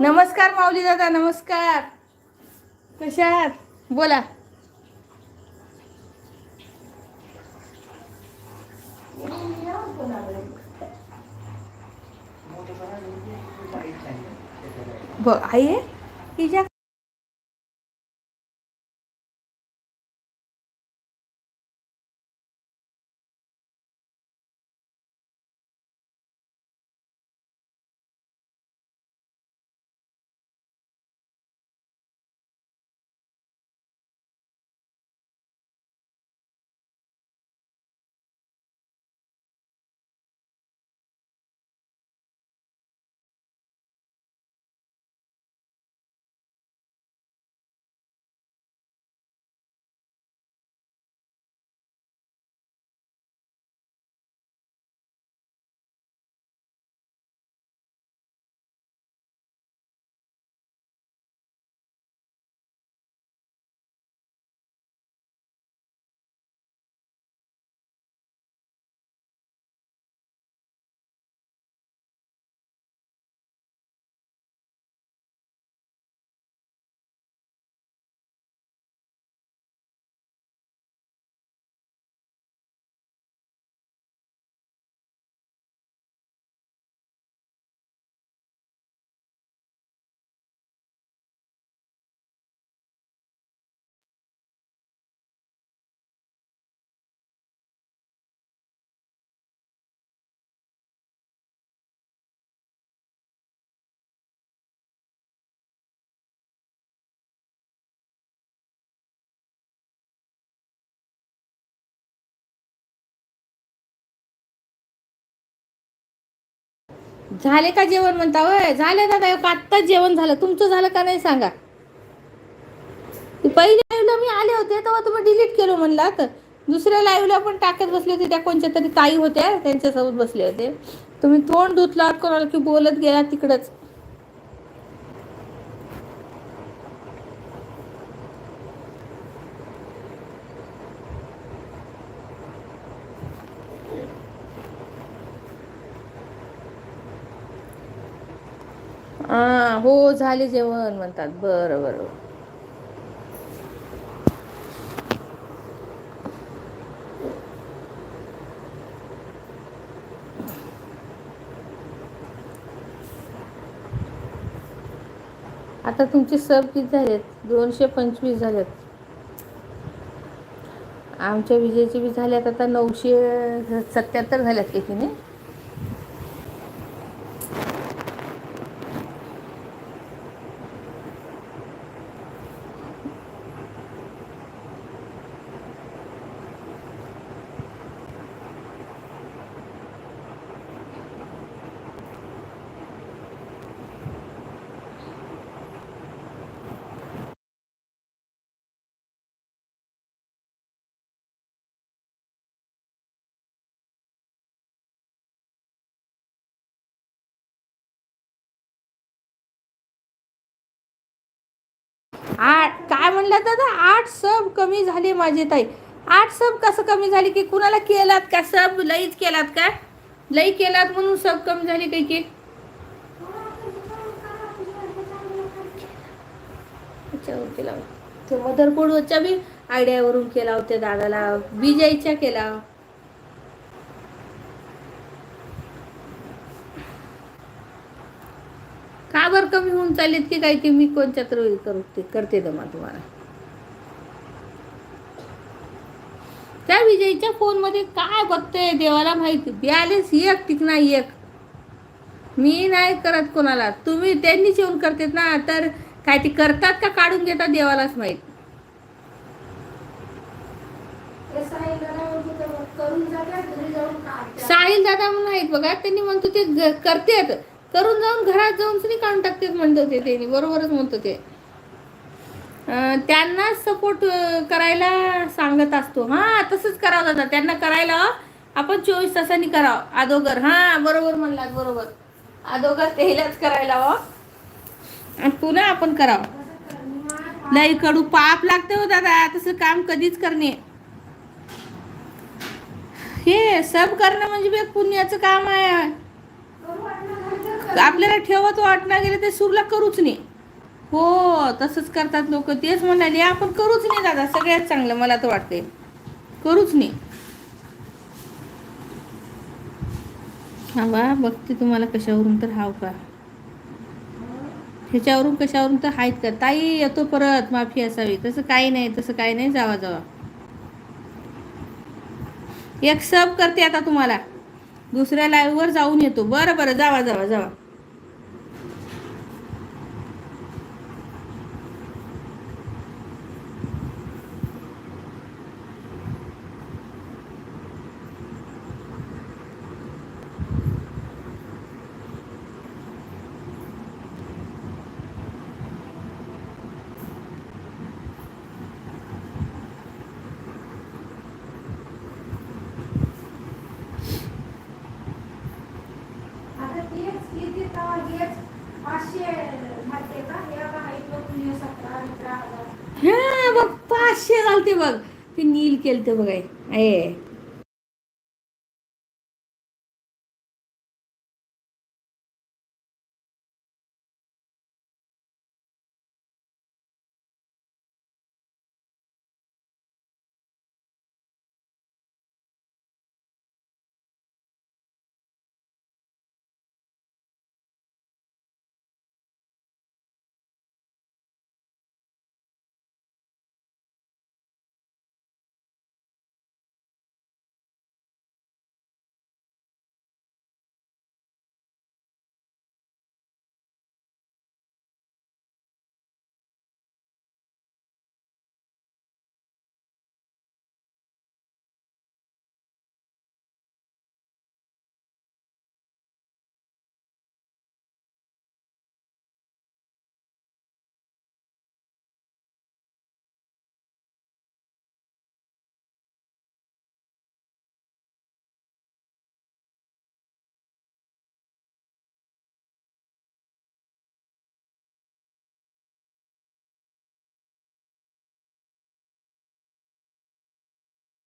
नमस्कार माऊली दादा नमस्कार. कशा आहात? बोला. बघ आई आहे? तिच्या झाले का जेवण म्हणता? होय झालं दादा एक आत्ताच जेवण झालं. तुमचं झालं का नाही सांगा. पहिल्या लाईव्हला मी आले होते तेव्हा तुम्ही डिलीट केलं म्हणला तर दुसऱ्या लाईव्हला पण टाकत बसले होते त्या कोणत्या तरी ताई होत्या त्यांच्यासोबत बसले होते. तुम्ही तोंड धुतलात कोणाला की बोलत गेला तिकडच. हो झाले जेवण म्हणतात. बरं बरं. आता तुमचे सब किती झालेत? दोनशे पंचवीस झालेत. आमच्या विजयचे बी झाल्यात आता नऊशे सत्याहत्तर झाल्यात एकीने आठ काय म्हणलं दादा? आठ सब कमी झाले माझे ताई. आठ सब कसं कमी झाली की कुणाला केलात का? सब लईच केलात का? लई केलात म्हणून सब कमी झाली काही की? याच्यावर केला ते मदरबोर्डवरच्या बी आयडियावरून केला होत्या दादाला. विजयच्या केला. का बरं कमी होऊन चाललेत की काय की मी कोणत्या तर करते करते दमा तुम्हाला. त्या विजयच्या फोनमध्ये काय बघते देवाला माहिती? बॅलेन्स एक टिकना एक. मी नाही करत कोणाला. तुम्ही त्यांनीच येऊन करतात ना तर काय ते करतात का काढून घेतात देवालाच माहीत? साहिल दादा म्हणून आहेत बघा त्यांनी म्हणतो ते करतात. करून जाऊन घरात जाऊन सुद्धा काढून टाकतात म्हणत होते त्यांनी बरोबरच म्हणतो ते. त्यांना सपोर्ट करायला सांगत असतो. हा तसंच करावं दादा त्यांना करायला आपण चोवीस तासांनी करावं. अदोगर. हा बरोबर म्हणलात बरोबर. अदोगर त्यालाच करायला हवं आणि पुन्हा आपण करावं. लई कडू पाप लागते हो दादा. तसं काम कधीच करणे. हे सब करणं म्हणजे पुण्याचं काम आहे. आपल्याला ठेवत वाटणार गेले ते सूरला करूच नाही. हो तसंच करतात लोक. तेच म्हणाले आपण करूच नाही दादा सगळ्यात चांगलं मला तर वाटते करूच नाही. हा बा बघते तुम्हाला कशावरून तर हाव का. ह्याच्यावरून कशावरून तर आहेत का. ताई येतो परत माफी असावी. तसं काही नाही तसं काही नाही जावा जावा. एक सब करते आता तुम्हाला. दुसऱ्या लाईव्हवर जाऊन येतो. बरं बरं जावा जावा जावा आता तेच किती तवा हेच पाचशे माहितीये का हे बघा इथं पुणे सतरा अठरा हजार हा बघ ते नील केलं ते बघाय ए